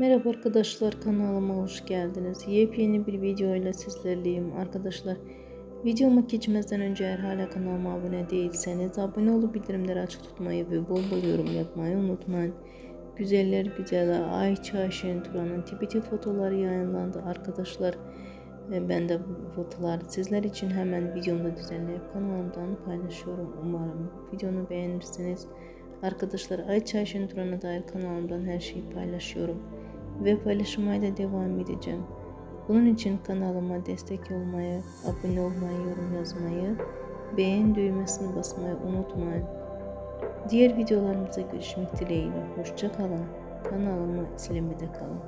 Merhaba arkadaşlar kanalıma hoş geldiniz. Yepyeni bir video ile sizlerleyim arkadaşlar. Videoma geçmezden önce eğer hala kanalıma abone değilseniz abone olup bildirimleri açık tutmayı ve bol bol yorum yapmayı unutmayın. Güzeller güzeli Ayça Şenturan'ın tipiti fotoları yayınlandı arkadaşlar. Ben de bu fotoları sizler için hemen videomda düzenleyip kanalımdan paylaşıyorum. Umarım videonu beğenirsiniz. Arkadaşlar Ayça Şenturan'a dair kanalımdan her şeyi paylaşıyorum ve paylaşmaya da devam edeceğim. Bunun için kanalıma destek olmayı, abone olmayı, yorum yazmayı, beğen düğmesini basmayı unutmayın. Diğer videolarımıza görüşmek dileğiyle. Hoşça kalın. Kanalımı izlemede kalın.